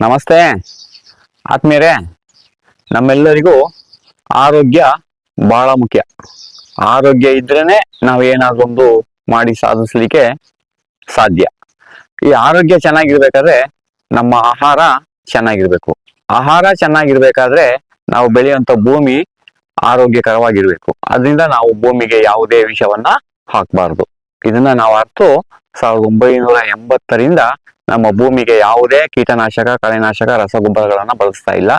ನಮಸ್ತೆ. ಆತ್ಮೀಯರೇ, ನಮ್ಮೆಲ್ಲರಿಗೂ ಆರೋಗ್ಯ ಬಹಳ ಮುಖ್ಯ. ಆರೋಗ್ಯ ಇದ್ರೇನೆ ನಾವು ಏನಾದ್ರು ಒಂದು ಮಾಡಿ ಸಾಧಿಸ್ಲಿಕ್ಕೆ ಸಾಧ್ಯ. ಈ ಆರೋಗ್ಯ ಚೆನ್ನಾಗಿರ್ಬೇಕಾದ್ರೆ ನಮ್ಮ ಆಹಾರ ಚೆನ್ನಾಗಿರ್ಬೇಕು. ಆಹಾರ ಚೆನ್ನಾಗಿರ್ಬೇಕಾದ್ರೆ ನಾವು ಬೆಳೆಯುವಂತ ಭೂಮಿ ಆರೋಗ್ಯಕರವಾಗಿರ್ಬೇಕು. ಅದರಿಂದ ನಾವು ಭೂಮಿಗೆ ಯಾವುದೇ ವಿಷವನ್ನ ಹಾಕಬಾರ್ದು. ಇದನ್ನ ನಾವು ಅರ್ಥ ಸಾವಿರದ ಒಂಬೈನೂರ ಎಂಬತ್ತರಿಂದ ನಮ್ಮ ಭೂಮಿಗೆ ಯಾವುದೇ ಕೀಟನಾಶಕ, ಕಳೆನಾಶಕ, ರಸಗೊಬ್ಬರಗಳನ್ನ ಬಳಸ್ತಾ ಇಲ್ಲ.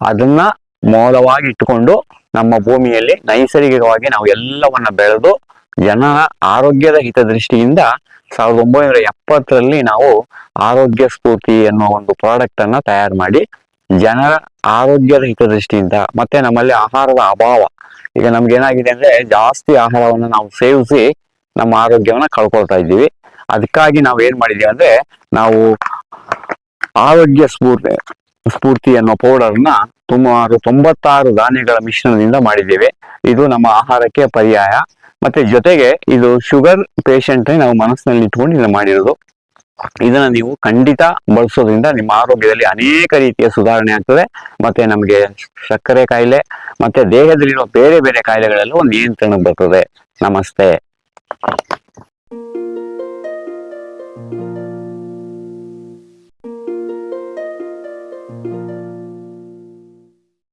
ಅದನ್ನ ಮೂಲವಾಗಿ ಇಟ್ಟುಕೊಂಡು ನಮ್ಮ ಭೂಮಿಯಲ್ಲಿ ನೈಸರ್ಗಿಕವಾಗಿ ನಾವು ಎಲ್ಲವನ್ನ ಬೆಳೆದು ಜನರ ಆರೋಗ್ಯದ ಹಿತದೃಷ್ಟಿಯಿಂದ ಸಾವಿರದ ಒಂಬೈನೂರ ಎಪ್ಪತ್ತರಲ್ಲಿ ನಾವು ಆರೋಗ್ಯ ಸ್ಫೂರ್ತಿ ಅನ್ನೋ ಒಂದು ಪ್ರಾಡಕ್ಟ್ ಅನ್ನ ತಯಾರು ಮಾಡಿ ಜನರ ಆರೋಗ್ಯದ ಹಿತದೃಷ್ಟಿಯಿಂದ ಮತ್ತೆ ನಮ್ಮಲ್ಲಿ ಆಹಾರದ ಅಭಾವ. ಈಗ ನಮ್ಗೆ ಏನಾಗಿದೆ ಅಂದ್ರೆ ಜಾಸ್ತಿ ಆಹಾರವನ್ನು ನಾವು ಸೇವಿಸಿ ನಮ್ಮ ಆರೋಗ್ಯವನ್ನ ಕಳ್ಕೊಳ್ತಾ ಇದ್ದೀವಿ. ಅದಕ್ಕಾಗಿ ನಾವು ಏನ್ ಮಾಡಿದೀವಿ ಅಂದ್ರೆ ನಾವು ಆರೋಗ್ಯ ಸ್ಫೂರ್ತಿ ಸ್ಫೂರ್ತಿ ಅನ್ನೋ ಪೌಡರ್ನ ಸುಮಾರು ತೊಂಬತ್ತಾರು ಧಾನ್ಯಗಳ ಮಿಶ್ರಣದಿಂದ ಮಾಡಿದ್ದೇವೆ. ಇದು ನಮ್ಮ ಆಹಾರಕ್ಕೆ ಪರ್ಯಾಯ. ಮತ್ತೆ ಜೊತೆಗೆ ಇದು ಶುಗರ್ ಪೇಷಂಟ್ ನಾವು ಮನಸ್ಸಿನಲ್ಲಿ ಇಟ್ಕೊಂಡು ಇದನ್ನ ಮಾಡಿರೋದು. ಇದನ್ನ ನೀವು ಖಂಡಿತ ಬಳಸೋದ್ರಿಂದ ನಿಮ್ಮ ಆರೋಗ್ಯದಲ್ಲಿ ಅನೇಕ ರೀತಿಯ ಸುಧಾರಣೆ ಆಗ್ತದೆ. ಮತ್ತೆ ನಮಗೆ ಸಕ್ಕರೆ ಕಾಯಿಲೆ, ಮತ್ತೆ ದೇಹದಲ್ಲಿರುವ ಬೇರೆ ಬೇರೆ ಕಾಯಿಲೆಗಳೆಲ್ಲ ಒಂದು ನಿಯಂತ್ರಣಕ್ಕೆ ಬರ್ತದೆ. ನಮಸ್ತೆ.